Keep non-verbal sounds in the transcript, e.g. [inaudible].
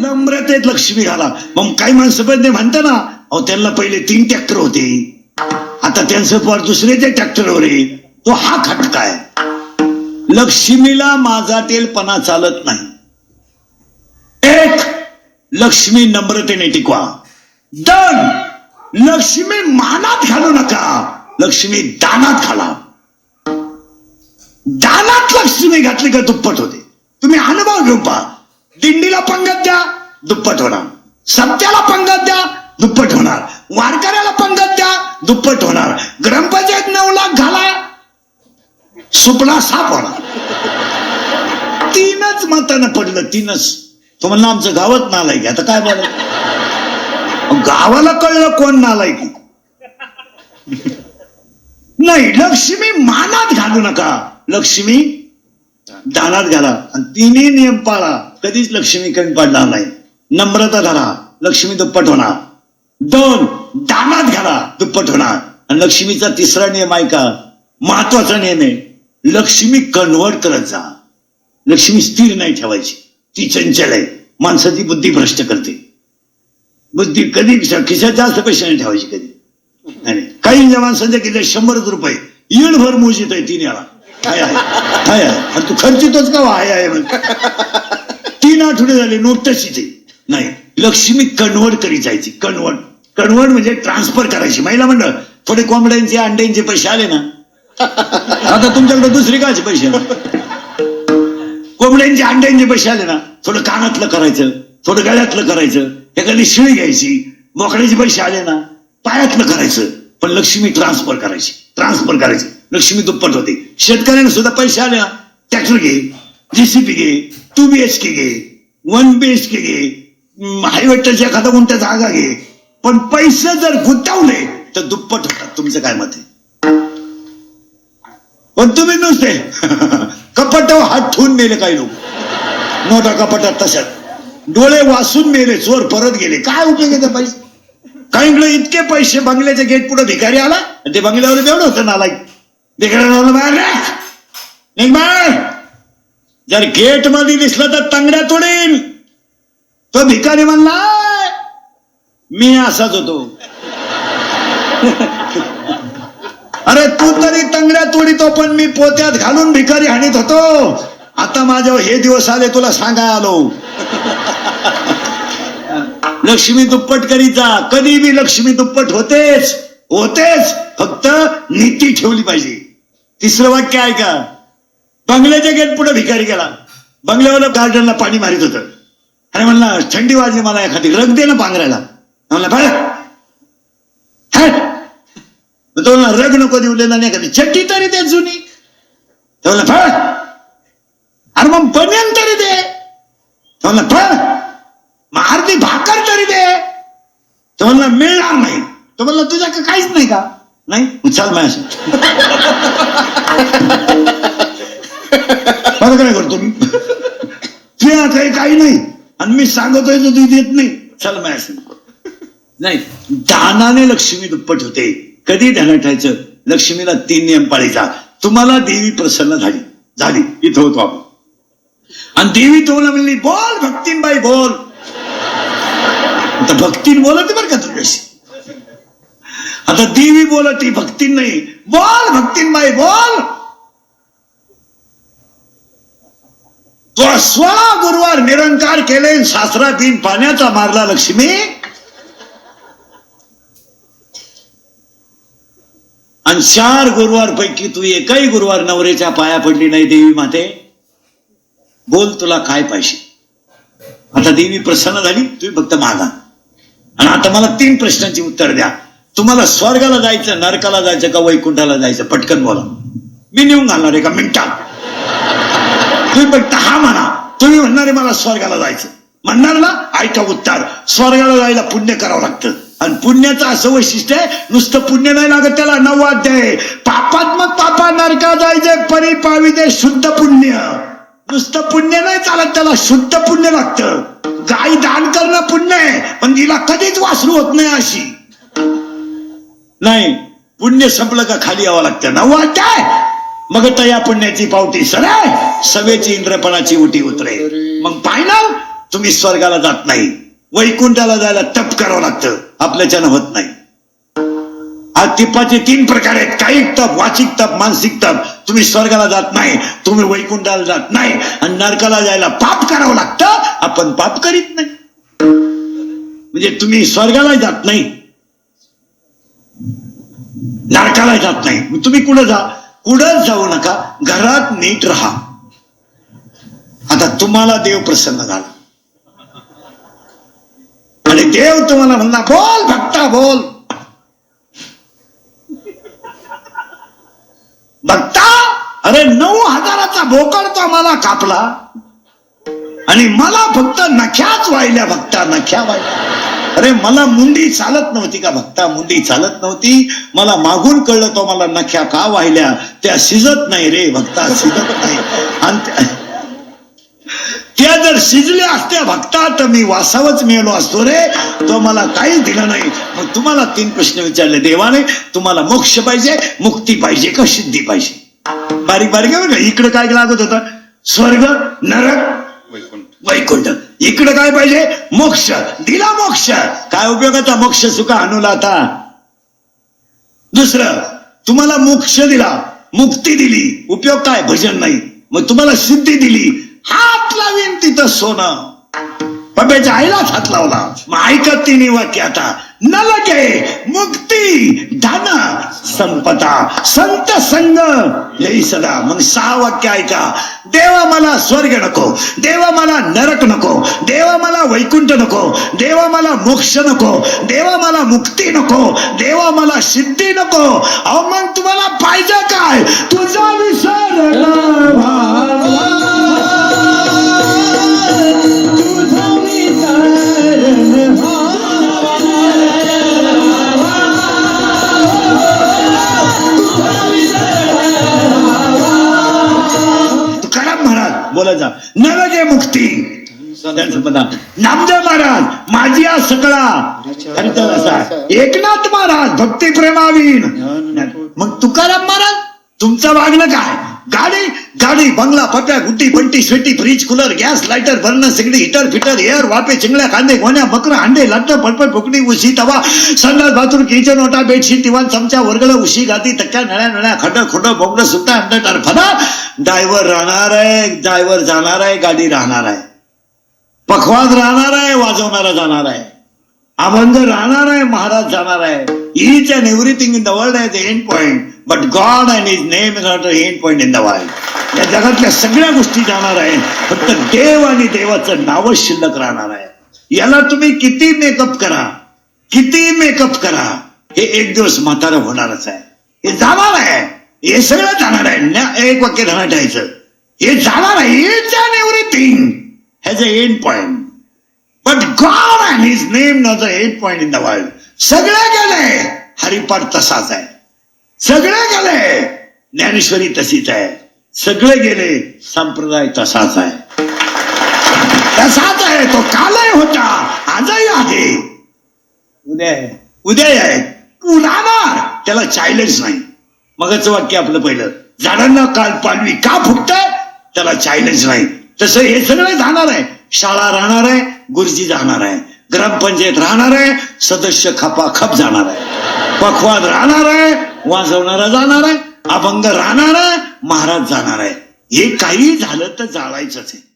नम्रतेत लक्ष्मी घाला. मग काही माणसं पण ते म्हणता ना अहो त्यांना पहिले तीन ट्रॅक्टर होते. आता त्यांचं पार दुसरे ते ट्रॅक्टरवर आहे तो हा खटका आहे. लक्ष्मीला माझा तेलपणा चालत नाही. एक लक्ष्मी नम्रतेने टिकवा. दोन लक्ष्मी मानात घालू नका. लक्ष्मी दानात घाला. दानात लक्ष्मी घातली का दुप्पट होते. तुम्ही अनुभव घेऊन पहा. दिंडीला पंगत द्या दुप्पट होणार. सत्याला पंगत द्या दुप्पट होणार. वारकऱ्याला पंगत द्या दुप्पट होणार. ग्रामपंचायत नऊ लाख घाला. सुपडा साप होणार. तीनच मतानं पडलं तीनच. तो म्हणला आमचं गावात नालायक आता काय बोलाय गावाला कळलं कोण नालायक नाही लक्ष्मी मानात घालू नका. लक्ष्मी दानात घाला. आणि तिन्ही नियम पाळा. कधीच लक्ष्मी कमी पडणार नाही. नम्रता धरा लक्ष्मी दुप्पट होणार. दोन दानात घाला दुप्पट होणार. आणि लक्ष्मीचा तिसरा नियम आहे का? महत्त्वाचा नियम आहे. लक्ष्मी कन्वर्ट करत जा. लक्ष्मी स्थिर नाही ठेवायची. ती चंचल आहे. माणसाची बुद्धी भ्रष्ट करते. बुद्धी कधी खिशात जास्त पैसे नाही ठेवायची कधी. नाही. काही माणसांच्या किती शंभरच रुपये. येळभर मोजित आहे तीन याला. काय आहे काय आहे आणि तू खर्चितच का हो? आहे आहे म्हण. तीन आठवडे झाले नोट तशीच आहे नाही लक्ष्मी कन्वर्ट करी जायची. कन्वर्ट कन्वर्ट म्हणजे ट्रान्सफर करायची. महिला मंडळ थोडे कोंबड्यांचे अंड्यांचे पैसे आले ना. [laughs] आता तुमच्याकडे दुसरे काचे पैसे? आले? कोंबड्यांचे अंड्यांचे पैसे आले ना. थोडं कानातलं करायचं थोडं गळ्यातलं करायचं. एखादी शिळी घ्यायची. मोकड्याचे पैसे आले ना. पायातलं करायचं. पण लक्ष्मी ट्रान्सफर करायची. ट्रान्सफर करायची. लक्ष्मी दुप्पट होते. शेतकऱ्यांना सुद्धा पैसे आले ना. ट्रॅक्टर घे जेसीबी घे टू बी एच के घे. वन बी एच के घे हायवेटरच्या एखादा कोणत्या जागा घे. पण पैसे जर गुंतवले तर दुप्पट होतात. तुमचं काय मत आहे? पण तुम्ही नुसते [laughs] कपटावर हात ठेवून मेले काही लोक. मोठा कपाटात तशात. डोळे वासून मेले चोर परत गेले. काय उपयोग येते पैसे? काही इतके पैसे बंगल्याच्या गेट पुढे भिकारी आला? आणि ते बंगल्यावर एवढं होतं नालायक. भिकाऱ्याला बाहेर. निघ. निघ बाहेर. जर गेटमध्ये दिसलं तर तंगड्या तोडेन. तो भिकारी म्हणला मी असाच होतो. अरे तू तरी तंगड्या तोडीतो पण मी पोत्यात घालून भिकारी हाणीत होतो. आता माझ्यावर हे दिवस आले तुला सांगा आलो. लक्ष्मी दुप्पट करीत जा. कधी बी लक्ष्मी दुप्पट होतेच. होतेच. फक्त नीती ठेवली पाहिजे. तिसरं वाक्य आहे का बंगल्याच्या गेट पुढे भिकारी गेला. बंगल्यावर गार्डनला पाणी मारित होतं. अरे म्हणला थंडी वाजली मला एखादी रग दे ना पांघरायला म्हणला बळ तो म्हणला, रग नको देऊ देणार नाही एखादी चट्टी तरी दे जुनी. तो म्हणला फळ अरे मग बनियन तरी दे. तो म्हणला फळ मग अर्धी भाकर तरी दे. तो म्हणला मिळणार नाही. तो म्हणला तुझ्या काहीच नाही का? नाही. मग चल माझ्या [laughs] मला काय करतो मी. ते आता काही नाही. आणि मी सांगतोय तर तू देत नाही. चल माझ्या नाही दानाने लक्ष्मी दुप्पट होते. कधी ध्यानात ठेवायचं? लक्ष्मीला तीन नियम पाळीचा तुम्हाला देवी प्रसन्न झाली. झाली. इथं होतो आपण. आणि देवी तुम्हाला म्हणली बोल भक्तीन बाई बोल. आता भक्तीन बोलत बरं का तुझ्याशी. आता देवी बोलत ती भक्तीन नाही. बोल भक्तीन बाई बोल. स्वा गुरुवार निरंकार केले सासरा तीन पाण्याचा मारला लक्ष्मी. आणि चार गुरुवार पैकी तू एकही गुरुवार नवरेच्या पाया पडली नाही देवी माते. बोल तुला काय पाहिजे? आता देवी प्रसन्न झाली तुम्ही फक्त मागा. आणि आता मला तीन प्रश्नांची उत्तर द्या. तुम्हाला स्वर्गाला जायचं नरकाला जायचं का वैकुंठाला जायचं? पटकन बोला. मी नेऊन घालणार एका मिनिटात तुम्ही फक्त हा म्हणा. तुम्ही म्हणणार आहे मला स्वर्गाला जायचं. म्हणणार ना ऐका उत्तर. स्वर्गाला जायला पुण्य करावं लागतं. आणि पुण्याचं असं वैशिष्ट्य आहे नुसतं पुण्य नाही लागत त्याला. नववाद्य पापात्मक पापा नरका जायचे परी पावी दे शुद्ध पुण्य. नुसतं पुण्य नाही चालत त्याला शुद्ध पुण्य लागतं. गाय दान करणं पुण्य आहे पण तिला कधीच वासरू होत नाही अशी. नाही पुण्य संपलं का खाली यावं लागतं. नववाद्य मग तर या पुण्याची पावती सराय सवेची इंद्रपणाची उटी उतरे मग फायनल तुम्ही स्वर्गाला जात नाही. वैकुंठाला जायला तप करावं लागतं. आपल्याच्यानं होत नाही. आज तिप्पाचे तीन प्रकार आहेत. कायिक तप वाचिक तप मानसिक तप. तुम्ही स्वर्गाला जात नाही. तुम्ही वैकुंठाला जात नाही. आणि नरकाला जायला पाप करावं लागतं. आपण पाप करीत नाही. म्हणजे तुम्ही स्वर्गाला जात नाही. नरकाला जात नाही. तुम्ही कुठं जा? कुठंच जाऊ नका घरात नीट राहा. आता तुम्हाला देव प्रसन्न झाला. आणि देव तुम्हाला म्हणला बोल भक्ता बोल. भक्ता अरे नऊ हजाराचा बोकड तो मला कापला. आणि मला फक्त नख्याच वाहिल्या भक्ता नख्या वाहिल्या. अरे मला मुंडी चालत नव्हती का भक्ता? मुंडी चालत नव्हती. मला मागून कळलं तो मला नख्या का वाहिल्या? त्या शिजत नाही रे भक्ता शिजत नाही. आणि त्या- जर शिजल्या असत्या भक्ता तर मी वासावच मिळलो असतो रे. तो मला काहीच दिलं नाही. मग तुम्हाला तीन प्रश्न विचारले. देवाने तुम्हाला मोक्ष पाहिजे मुक्ती पाहिजे का सिद्धी पाहिजे? बारीक बारीक आहे का? इकडं काय लागत होतं? स्वर्ग नरक वैकुंठ. इकडे इकडं काय पाहिजे? मोक्ष. दिला मोक्ष. काय उपयोगाचा मोक्ष सुखा अनुला आता? दुसरं तुम्हाला मोक्ष दिला मुक्ती दिली. उपयोग काय? भजन नाही. मग तुम्हाला सिद्धी दिली. हात लावीन तिथं सोनं. पप्याच्या आईलाच हात लावला. मग ऐकत तिने वाक्य आता. न लगे मुक्ती धन संपदा संत संग यही सदा. मग सहा वाक्य ऐका. देवा मला स्वर्ग नको. देवा मला नरक नको. देवा मला वैकुंठ नको. देवा मला मोक्ष नको. देवा मला मुक्ती नको. देवा मला सिद्धी नको. अहो मग तुम्हाला पाहिजे काय? तुझा विसर नामदेव महाराज माझी आ सकळा. एकनाथ महाराज भक्ती प्रेमावीन मग तुकाराम महाराज तुमचं वागणं काय? गाडी गाडी बंगला पप्या गुट्टी बंटी sweaty fridge cooler gas lighter burner सिगडी heater fitter air वापे चिंगड्या कांदे गोण्या बकर अंडे लट्ट पडपड फुकणी उशी तवा संडास बाथरूम किचन ओटा बेडशीट दिवाण चमचा वर्गळ उशी गादी तक्क्या नळ्या नळ्या खडं खोडं बोबडं सुट्टा अंड टरफना ड्रायव्हर राहणार आहे ड्रायव्हर जाणार आहे गाडी राहणार आहे. पखवाज राहणार आहे वाजवणारा जाणार आहे. अभंग राहणार आहे महाराज जाणार आहे. Each and everything in the world आहे the end point but God and is name is not end point in the world या जगातल्या सगळ्या गोष्टी जाणार आहेत फक्त देव आणि देवाचं नावच शिल्लक राहणार आहे. याला तुम्ही किती मेकअप करा किती मेकअप करा हे एक दिवस म्हातारं होणारच आहे. हे जाणार आहे. हे सगळं जाणार आहे. न- एक वाक्य धरणं ठेवायचं हे जाणार आहे. Each and everything has a end point but God and his name not a end point in the world सगळे गेले हरिपाठ तसाच आहे. सगळे गेले ज्ञानेश्वरी तशीच आहे. सगळे गेले संप्रदाय तसाच आहे. तसाच आहे तो कालही होता आजही आहे. उद्या आहे. उद्या आहे. तू राहणार? त्याला चायलेंज नाही. मगच वाक्य आपलं पहिलं. झाडांना काल पालवी का फुटतंय? त्याला चायलेंज नाही. तसं हे सगळं जाणार आहे. शाळा राहणार आहे गुरुजी जाणार आहे. ग्रामपंचायत राहणार आहे सदस्य खपा खप जाणार आहे. पखवाद राहणार आहे वाजवणारा जाणार आहे अभंग राहणार आहे महाराज जाणार आहे. हे काही झालं तर जाळायचंच आहे.